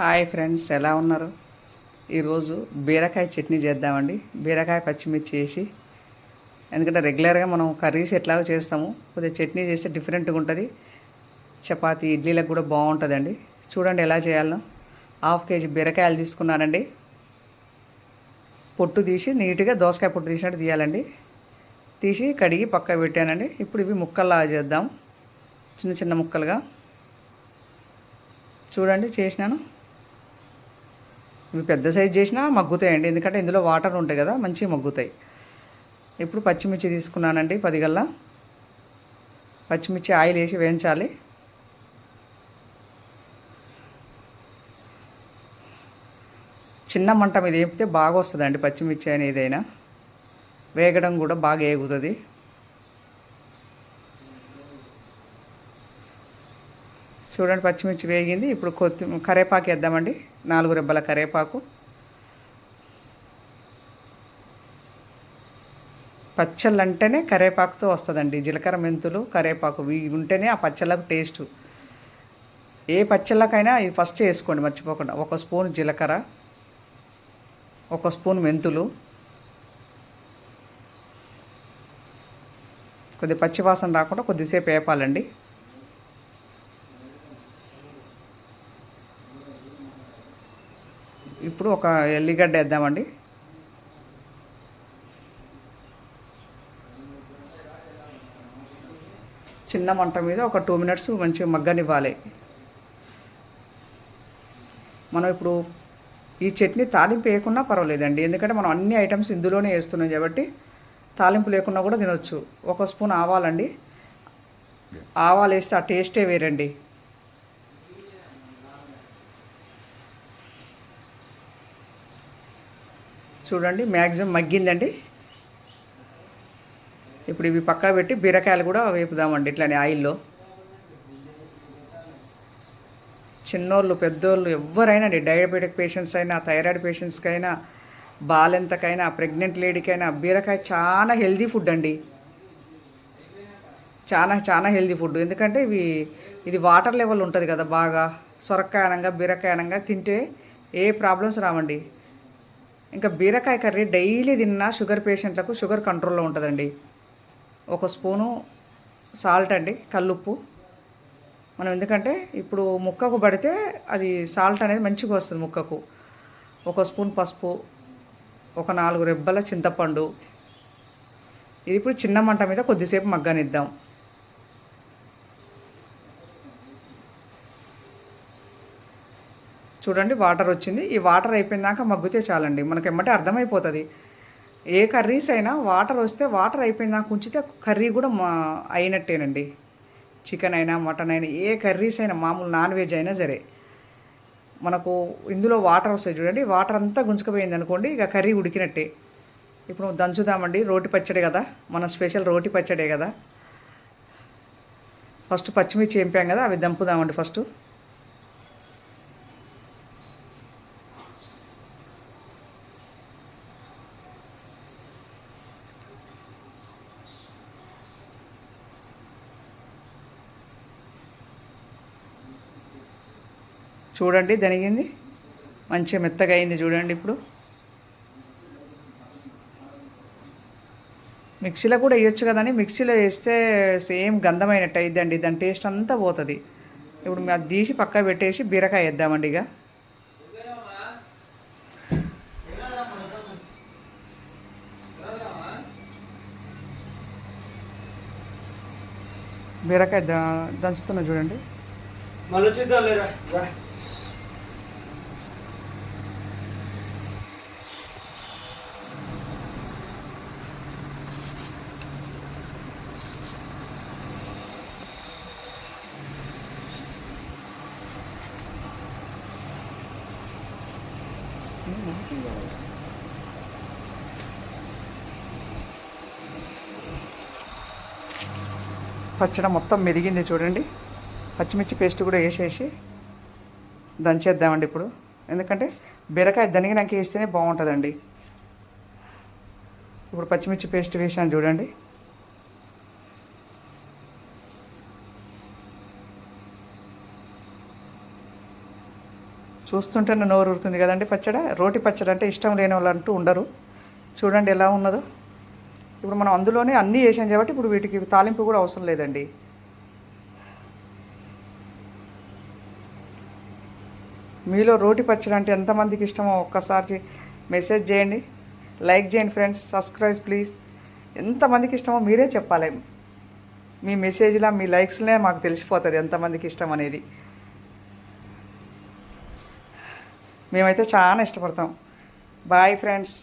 Hi friends ఎలా ఉన్నారు? ఈరోజు బీరకాయ చట్నీ చేద్దామండి. బీరకాయ పచ్చిమిర్చి వేసి ఎందుకంటే రెగ్యులర్గా మనం కర్రీస్ ఎట్లాగో చేస్తాము. కొద్దిగా చట్నీ చేస్తే డిఫరెంట్గా ఉంటుంది. చపాతి ఇడ్లీలకు కూడా బాగుంటుందండి. చూడండి ఎలా చేయాలో. హాఫ్ కేజీ బీరకాయలు తీసుకున్నానండి. పొట్టు తీసి నీట్గా దోసకాయ పొట్టు తీసినట్టు తీయాలండి. తీసి కడిగి పక్క పెట్టానండి. ఇప్పుడు ఇవి ముక్కల్లా చేద్దాం. చిన్న చిన్న ముక్కలుగా. చూడండి చేసినాను. ఇవి పెద్ద సైజ్ చేసినా మగ్గుతాయండి. ఎందుకంటే ఇందులో వాటర్ ఉంటాయి కదా మంచిగా మగ్గుతాయి. ఇప్పుడు పచ్చిమిర్చి తీసుకున్నానండి పది గల్లా. పచ్చిమిర్చి ఆయిల్ వేసి వేయించాలి. చిన్న మంట మీద వేపితే బాగా వస్తుందండి పచ్చిమిర్చి అని ఏదైనా వేగడం కూడా బాగా ఏగుతుంది. చూడండి పచ్చిమిర్చి వేగింది. ఇప్పుడు కొత్తి కరేపాకు వేద్దామండి. నాలుగు రెబ్బల కరేపాకు. పచ్చళ్ళు అంటేనే కరేపాకుతో వస్తుందండి. జీలకర్ర మెంతులు కరేపాకు ఇవి ఉంటేనే ఆ పచ్చళ్ళకు టేస్ట్. ఏ పచ్చళ్ళకైనా ఇది ఫస్ట్ వేసుకోండి మర్చిపోకుండా. ఒక స్పూన్ జీలకర్ర ఒక స్పూన్ మెంతులు. కొద్ది పచ్చివాసన రాకుండా కొద్దిసేపు వేపాలండి. ఇప్పుడు ఒక ఎల్లిగడ్డ వేద్దామండి. చిన్న మంట మీద ఒక టూ మినిట్స్ మంచిగా మగ్గనివ్వాలి. మనం ఇప్పుడు ఈ చట్నీ తాలింపు వేయకున్నా పర్వాలేదండి. ఎందుకంటే మనం అన్ని ఐటమ్స్ ఇందులోనే వేస్తున్నాం కాబట్టి తాలింపు లేకున్నా కూడా తినొచ్చు. ఒక స్పూన్ ఆవాలండి. ఆవాలు వేస్తే ఆ టేస్టే వేరండి. చూడండి మ్యాక్సిమం మగ్గిందండి. ఇప్పుడు ఇవి పక్కా పెట్టి బీరకాయలు కూడా వేపుదామండి ఇట్లానే ఆయిల్లో. చిన్నోళ్ళు పెద్దోళ్ళు ఎవరైనా అండి డయాబెటిక్ పేషెంట్స్ అయినా థైరాయిడ్ పేషెంట్స్కైనా బాలెంతకైనా ప్రెగ్నెంట్ లేడీకైనా బీరకాయ చాలా హెల్దీ ఫుడ్ అండి. చాలా చాలా హెల్దీ ఫుడ్ ఎందుకంటే ఇవి ఇది వాటర్ లెవెల్ ఉంటుంది కదా బాగా. సొరకాయ అనంగా బీరకాయ అనంగా తింటే ఏ ప్రాబ్లమ్స్ రావండి. ఇంకా బీరకాయ కర్రీ డైలీ తిన్నా షుగర్ పేషెంట్లకు షుగర్ కంట్రోల్లో ఉంటుందండి. ఒక స్పూను సాల్ట్ అండి కల్లుప్పు. మనం ఎందుకంటే ఇప్పుడు ముక్కకు పడితే అది సాల్ట్ అనేది మంచిగా వస్తుంది ముక్కకు. ఒక స్పూన్ పసుపు ఒక నాలుగు రెబ్బల చింతపండు. ఇది ఇప్పుడు చిన్న మంట మీద కొద్దిసేపు మగ్గనిద్దాం. చూడండి వాటర్ వచ్చింది. ఈ వాటర్ అయిపోయిందాక మగ్గితే చాలండి. మనకి ఎమ్మటే అర్థమైపోతుంది. ఏ కర్రీస్ అయినా వాటర్ వస్తే వాటర్ అయిపోయిందాక ఉంచితే కర్రీ కూడా మా అయినట్టేనండి. చికెన్ అయినా మటన్ అయినా ఏ కర్రీస్ అయినా మామూలు నాన్ వెజ్ అయినా సరే. మనకు ఇందులో వాటర్ వస్తాయి చూడండి. వాటర్ అంతా గుంజుకుపోయింది అనుకోండి ఇక కర్రీ ఉడికినట్టే. ఇప్పుడు దంచుదామండి. రోటి పచ్చడి కదా. మన స్పెషల్ రోటి పచ్చడే కదా. ఫస్ట్ పచ్చిమిర్చి ఏంపాం కదా అవి దంపుదామండి ఫస్ట్. చూడండి దనిగింది మంచిగా మెత్తగా అయింది చూడండి ఇప్పుడు. మిక్సీలో కూడా వేయొచ్చు కదండి మిక్సీలో వేస్తే సేమ్ గంధమైనట్టు అయిద్దండి. దాని టేస్ట్ అంతా పోతుంది. ఇప్పుడు అది తీసి పక్క పెట్టేసి బీరకాయ వేద్దామండి ఇక. బీరకాయ ద దంచుతున్నా చూడండి. మళ్ళీ చూద్దాం లేరా రా. పచ్చడి మొత్తం మెరిగింది చూడండి పచ్చిమిర్చి పేస్ట్ కూడా వేసేసి దంచేద్దామండి ఇప్పుడు. ఎందుకంటే బీరకాయ దనిగినాక వేస్తేనే బాగుంటుందండి. ఇప్పుడు పచ్చిమిర్చి పేస్ట్ వేసాను చూడండి. చూస్తుంటే నోరు ఊరుతుంది కదండి పచ్చడి. రోటి పచ్చడి అంటే ఇష్టం లేని వాళ్ళు అంటూ ఉండరు. చూడండి ఎలా ఉన్నదో. ఇప్పుడు మనం అందులోనే అన్నీ వేసాం కాబట్టి ఇప్పుడు వీటికి తాలింపు కూడా అవసరం లేదండి. మీలో రోటి పచ్చడి అంటే ఎంతమందికి ఇష్టమో ఒక్కసారి మెసేజ్ చేయండి. లైక్ చేయండి ఫ్రెండ్స్ సబ్స్క్రైబ్ ప్లీజ్. ఎంతమందికి ఇష్టమో మీరే చెప్పాలి. మీ మెసేజ్లా మీ లైక్స్లే మాకు తెలిసిపోతుంది ఎంతమందికి ఇష్టం అనేది. మేమైతే చాలా ఇష్టపడతాం. Bye friends.